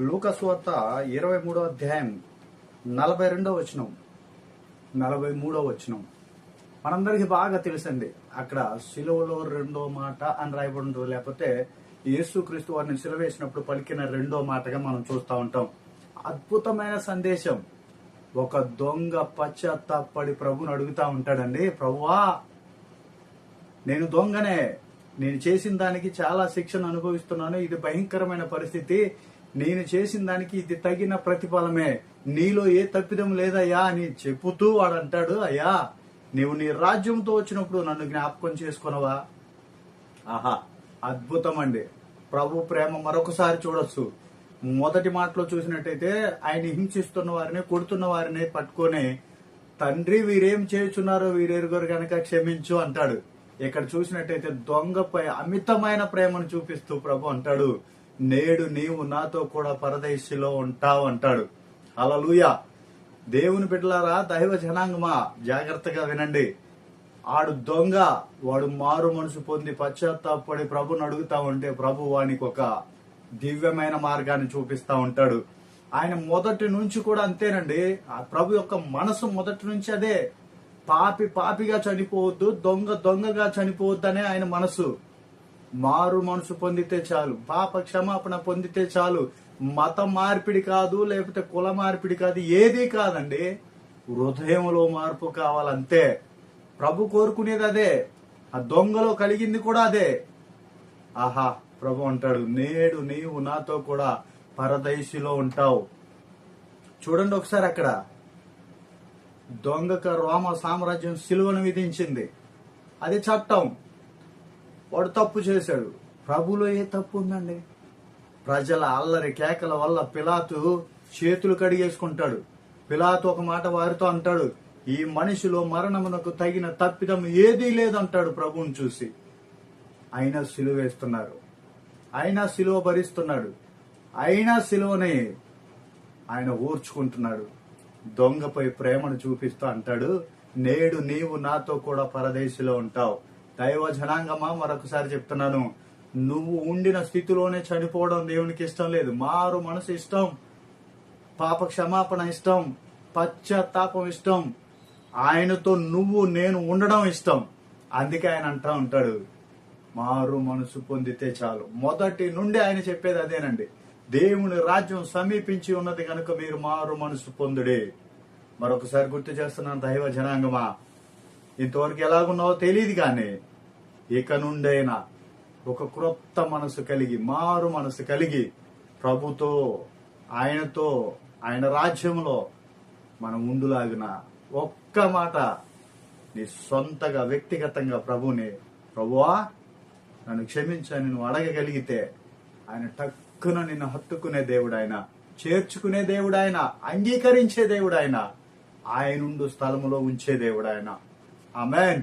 లూకస్వార్త ఇరవై మూడో అధ్యాయం నలభై రెండో వచనం నలభై మూడో వచనం. మనందరికీ బాగా తెలిసింది అక్కడ సిలువలో రెండో మాట అని రాయబడి ఉంటుంది లేకపోతే యేసుక్రీస్తు వారిని సిలవేసినప్పుడు పలికిన రెండో మాటగా మనం చూస్తూ ఉంటాం. అద్భుతమైన సందేశం. ఒక దొంగ పశ్చాత్తాపడి ప్రభుని అడుగుతా ఉంటాడండి ప్రభువా నేను దొంగనే. నేను చేసిన దానికి చాలా శిక్షను అనుభవిస్తున్నాను. ఇది భయంకరమైన పరిస్థితి. నేను చేసిన దానికి ఇది తగిన ప్రతిఫలమే. నీలో ఏ తప్పిదం లేదయ్యా అని చెబుతూ వాడు అంటాడు అయ్యా నీవు నీ రాజ్యంతో వచ్చినప్పుడు నన్ను జ్ఞాపకం చేసుకునవా? ఆహా అద్భుతం అండి. ప్రభు ప్రేమ మరొకసారి చూడొచ్చు. మొదటి మాటలో చూసినట్టయితే ఆయన హింసిస్తున్న వారిని కొడుతున్న వారిని పట్టుకొని తండ్రి వీరేం చేస్తున్నారో వీరెరుగురు గనక క్షమించు అంటాడు. ఇక్కడ చూసినట్టయితే దొంగపై అమితమైన ప్రేమను చూపిస్తూ ప్రభు అంటాడు. నేడు నీవు నాతో కూడా పరదేశిలో ఉంటావు అంటాడు. అలలుయ దేవుని బిడ్డలారా దైవ జనాంగమా జాగ్రత్తగా వినండి. ఆడు దొంగ వాడు మారు మనసు పొంది పశ్చాత్తాపడి ప్రభుని అడుగుతా ఉంటే ప్రభు వానికి ఒక దివ్యమైన మార్గాన్ని చూపిస్తా ఉంటాడు. ఆయన మొదటి నుంచి కూడా అంతేనండి. ఆ ప్రభు యొక్క మనసు మొదటి నుంచి అదే. పాపి పాపిగా చనిపోవద్దు దొంగ దొంగగా చనిపోవద్దు అనే ఆయన మనసు. మారు మనసు పొందితే చాలు. పాప క్షమాపణ పొందితే చాలు. మత మార్పిడి కాదు లేకపోతే కుల మార్పిడి కాదు ఏది కాదండి. హృదయంలో మార్పు కావాలంతే. ప్రభు కోరుకునేది అదే. ఆ దొంగలో కలిగింది కూడా అదే. ఆహా ప్రభు అంటాడు నేడు నీవు నాతో కూడా పరదైశిలో ఉంటావు. చూడండి ఒకసారి అక్కడ. దొంగక రోమ సామ్రాజ్యం సిలువను విధించింది. అది చట్టం. వాడు తప్పు చేశాడు. ప్రభులో ఏ తప్పు ఉందండి? ప్రజల అల్లరి కేకల వల్ల పిలాతు చేతులు కడిగేసుకుంటాడు. పిలాతు ఒక మాట వారితో అంటాడు ఈ మనిషిలో మరణమునకు తగిన తప్పిదం ఏదీ లేదంటాడు ప్రభువుని చూసి. అయినా సిలువ వేస్తున్నారు. అయినా సిలువ భరిస్తున్నాడు. అయినా సిలువని ఆయన ఊర్చుకుంటున్నాడు. దొంగపై ప్రేమను చూపిస్తూ అంటాడు నేడు నీవు నాతో కూడా పరదేశిలో ఉంటావు. దైవ జనాంగమా మరొకసారి చెప్తున్నాను. నువ్వు ఉండిన స్థితిలోనే చనిపోవడం దేవునికి ఇష్టం లేదు. మారు మనసు ఇష్టం. పాప క్షమాపణ ఇష్టం. పశ్చాత్తాపం ఇష్టం. ఆయనతో నువ్వు నేను ఉండడం ఇష్టం. అందుకే ఆయన అంటా ఉంటాడు మారు మనసు పొందితే చాలు. మొదటి నుండి ఆయన చెప్పేది అదేనండి. దేవుని రాజ్యం సమీపించి ఉన్నది కనుక మీరు మారు మనసు పొందుడే. మరొకసారి గుర్తు చేస్తున్నాను దైవ జనాంగమా. ఇంతవరకు ఎలాగున్నావో తెలియదు కానీ ఇక నుండైనా ఒక క్రొత్త మనసు కలిగి మారు మనసు కలిగి ప్రభుతో ఆయనతో ఆయన రాజ్యంలో మనం ఉండులాగిన ఒక్క మాట నీ సొంతగా వ్యక్తిగతంగా ప్రభుని ప్రభువా నన్ను క్షమించని నువ్వు అడగగలిగితే ఆయన టక్కున నిన్ను హత్తుకునే దేవుడు ఆయన చేర్చుకునే దేవుడు ఆయన అంగీకరించే దేవుడు ఆయన ఆయనుండు స్థలములో ఉంచే దేవుడు ఆయన ఆమెన్.